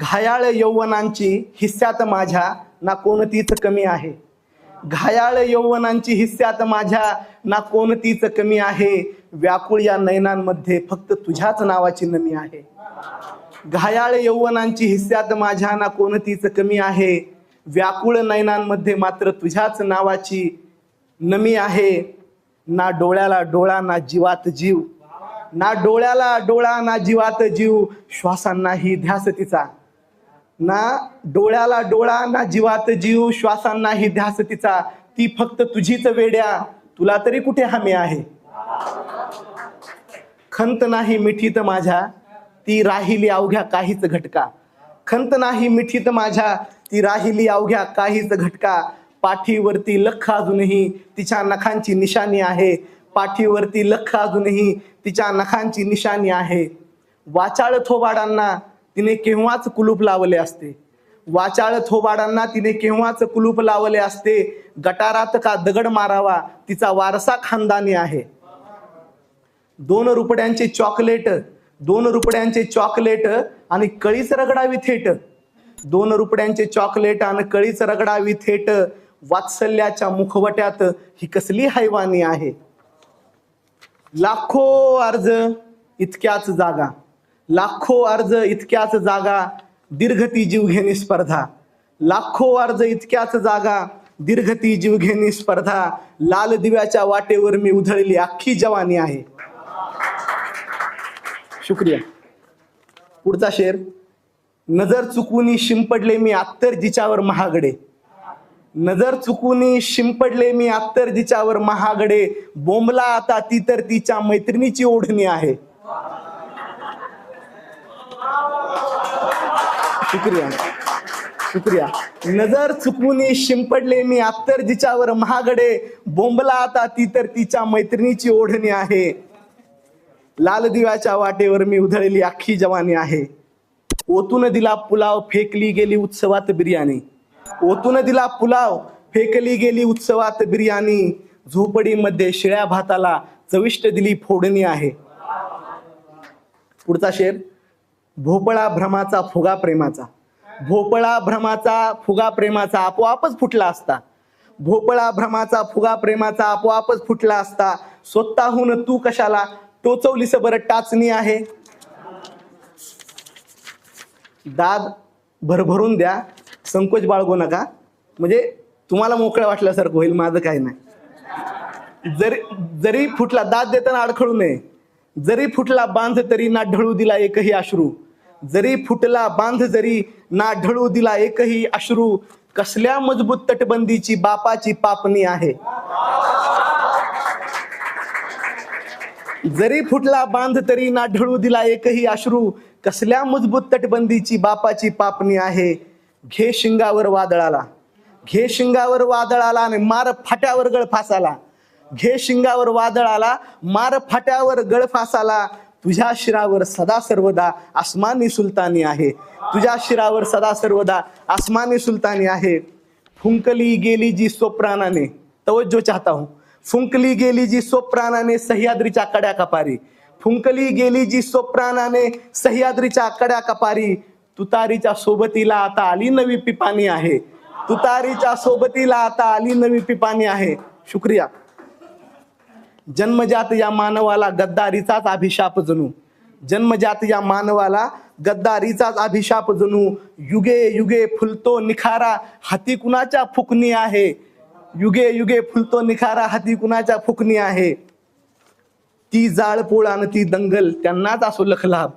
घायाळ यौवनांची हिस्स्यात माझ्या ना कोणतीच कमी आहे. घायाळ यौवनांची हिस्स्यात माझ्या ना कोणतीच कमी आहे. व्याकुळ या नयनांमध्ये फक्त तुझ्याच नावाची नमी आहे. घायाळ यौवनांची हिस्स्यात माझ्या ना कोणतीच कमी आहे. व्याकुळ नयनांमध्ये मात्र तुझ्याच नावाची नमी आहे. ना डोळ्याला डोळा ना जीवात जीव. ना डोळ्याला डोळा ना जीवात जीव. श्वासांनाही ध्यास तिचा. ना डोळ्याला डोळा ना जीवात जीव श्वासांनाही ध्यास तिचा. ती फक्त तुझीच वेड्या. तुला तरी कुठे हमी आहे? खंत नाही मिठीत माझ्या. ती राहिली अवघ्या काहीच घटका. खंत नाही मिठीत माझ्या. ती राहिली अवघ्या काहीच घटका. पाठीवरती लख अजूनही तिच्या नखांची निशाणी आहे. पाठीवरती लख अजूनही तिच्या नखांची निशाणी आहे. वाचाळ थोबाडांना. तिने केव्हाच कुलूप लावले असते? वाचाळ थोबाडांना तिने केव्हाच कुलूप लावले असते? गटारात का दगड मारावा? तिचा वारसा खानदानी आहे. दोन रुपड्यांचे चॉकलेट दोन रुपड्यांचे चॉकलेट आणि कळीच रगडावी थेट. दोन रुपड्यांचे चॉकलेट आणि कळीच रगडावी थेट. वात्सल्याच्या मुखवट्यात ही कसली हैवानी आहे? लाखो अर्ज इतक्याच जागा. लाखो अर्ज इतक्याच जागा दीर्घती जीवघेणी स्पर्धा. लाखो अर्ज इतक्याच जागा दीर्घती जीवघेणी स्पर्धा. लाल दिव्याच्या वाटेवर मी उधळली अख्खी जवानी आहे. शुक्रिया. पुढचा शेर. नजर चुकूनी शिंपडले मी अत्तर जिच्यावर महागडे. नजर चुकूनी शिंपडले मी अत्तर जिच्यावर महागडे. बोंबला आता ती तर तिच्या मैत्रिणीची ओढणी आहे. शुक्रिया. शुक्रिया. नजर चुकवून शिंपडले मी आत्तर जिच्यावर महागडे बोंबला आता ती तर तिच्या मैत्रिणीची ओढणी आहे. लाल दिव्याच्या वाटेवर मी उधळली अख्खी जवानी आहे. ओतून दिला पुलाव फेकली गेली उत्सवात बिर्याणी. ओतून दिला पुलाव फेकली गेली उत्सवात बिर्याणी. झोपडीमध्ये शिळ्या भाताला चविष्ट दिली फोडणी आहे. पुढचा शेर. भोपळा भ्रमाचा फुगा प्रेमाचा. भोपळा भ्रमाचा फुगा प्रेमाचा आपोआपच फुटला असता. भोपळा भ्रमाचा फुगा प्रेमाचा आपोआपच फुटला असता. स्वतःहून तू कशाला टोचवलीस बरं टाचणी आहे? दाद भरभरून द्या. संकोच बाळगू नका. म्हणजे तुम्हाला मोकळं वाटल्यासारखं होईल माझं काही नाही. जरी जरी फुटला दाद देताना अडखळू नये. जरी फुटला बांध तरी ना ढळू दिला एकही अश्रू. जरी फुटला बांध जरी ना ढळू दिला एकही अश्रू कसल्या मजबूत तटबंदीची बापाची पापणी आहे? जरी फुटला बांध तरी ना ढळू दिला एकही अश्रू कसल्या मजबूत तटबंदीची बापाची पापणी आहे? घे शिंगावर वादळाला. घे शिंगावर वादळाला आणि मार फाट्यावर गळफासाला घे शिंगावर वादळ आला मार फाट्यावर गळफासाला तुझ्या शिरावर सदा सर्वदा आसमानी सुलतानी आहे. तुझ्या शिरावर सदा सर्वदा आसमानी सुलतानी आहे. फुंकली गेली जी स्वप्राणाने तवज्जो चाहता हूं. फुंकली गेली जी स्वप्राणाने सह्याद्रीच्या कड्या कपारी. फुंकली गेली जी स्वप्राणाने सह्याद्रीच्या कड्या कपारी. तुतारीच्या सोबतीला आता आली नवी पिपाणी आहे. तुतारीच्या सोबतीला आता आली नवी पिपाणी आहे. शुक्रिया. जन्मजात या मानवाला गद्दारीचाच अभिशाप जणू. जन्मजात या मानवाला गद्दारीचाच अभिशाप जणू. युगे युगे फुलतो निखारा हाती कुणाच्या फुकणी आहे? युगे युगे फुलतो निखारा हाती कुणाच्या फुकणी आहे? ती जाळपोळ आणि ती दंगल त्यांनाच असो लखलाभ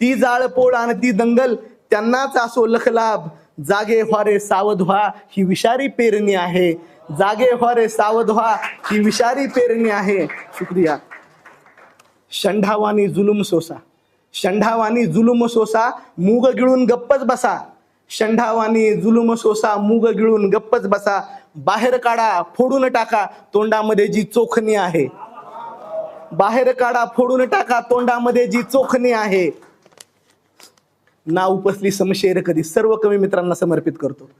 ती जाळपोळ आणि ती दंगल त्यांनाच असो लखलाभ जागे व्हारे सावध व्हा ही विषारी पेरणी आहे. जागे व्हारे सावध व्हा ही विषारी पेरणी आहे. शुक्रिया. शंढावानी जुलुम सोसा. शंढावानी जुलुम सोसा मूग गिळून गप्पच बसा. शंढावानी जुलुम सोसा मूग गिळून गप्पच बसा. बाहेर काढा फोडून टाका तोंडामध्ये जी चोखणी आहे. बाहेर काढा फोडून टाका तोंडामध्ये जी चोखणी आहे. ना उपसली समशेर कधी? सर्व कवी मित्रांना समर्पित करतो.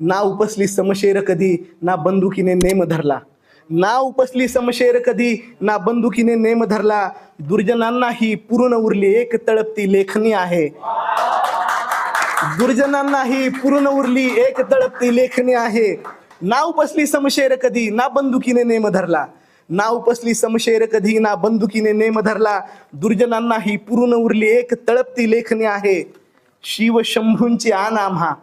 ना उपसली समशेर कधी? ना बंदुकीने नेम धरला. ना उपसली समशेर कधी? ना बंदुकीने नेम धरला. दुर्जनांना ही पूर्ण उरली एक तळपती लेखणी आहे. दुर्जनांनाही पूर्ण उरली एक तळपती लेखणी आहे. ना उपसली समशेर कधी? ना बंदुकीने नेम धरला. ना उपसली समशेर कधी? ना बंदुकीने नेम धरला. दुर्जनांनाही पूर्ण उरली एक तळपती लेखणी आहे. शिव शंभूंची आन आम्हा.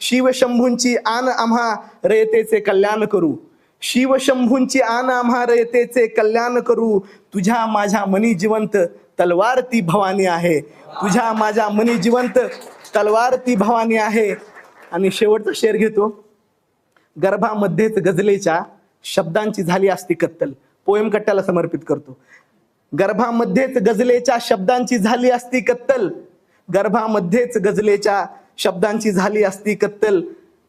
शिव शंभूंची आन आम्हा रयतेचे कल्याण करू. शिव शंभूंची आन आम्हा रयतेचे कल्याण करू. तुझ्या माझ्या मनी जिवंत तलवार ती भवानी आहे. तुझ्या माझ्या मनी जिवंत तलवार ती भवानी आहे. आणि शेवटचा शेर घेतो. गर्भामध्येच गझलेच्या शब्दांची झाली असती कत्तल. पोयम कट्ट्याला समर्पित करतो. गर्भामध्येच गझलेच्या शब्दांची झाली असती कत्तल. गर्भामध्येच गजलेच्या शब्दांची झाली असती कत्तल.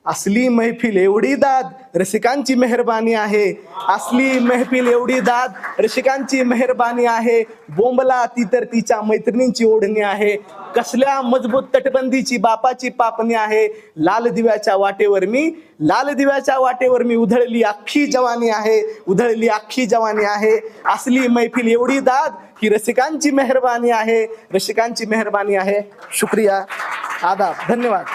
असली मैफिल एवढी दाद रसिकांची मेहरबानी आहे. असली महफिल एवढी दाद रसिकांची मेहरबानी आहे. बोंबला ती तर तिच्या मैत्रिणींची ओढणी आहे. कसल्या मजबूत तटबंदीची बापाची पापणी आहे? लाल दिव्याच्या वाटेवर मी लाल दिव्याच्या वाटेवर मी उधळली अख्खी जवानी आहे उधळली अख्खी जवानी आहे. असली मैफिल एवढी दाद ही रसिकांची मेहरबानी आहे. रसिकांची मेहरबानी आहे. शुक्रिया आदाब धन्यवाद.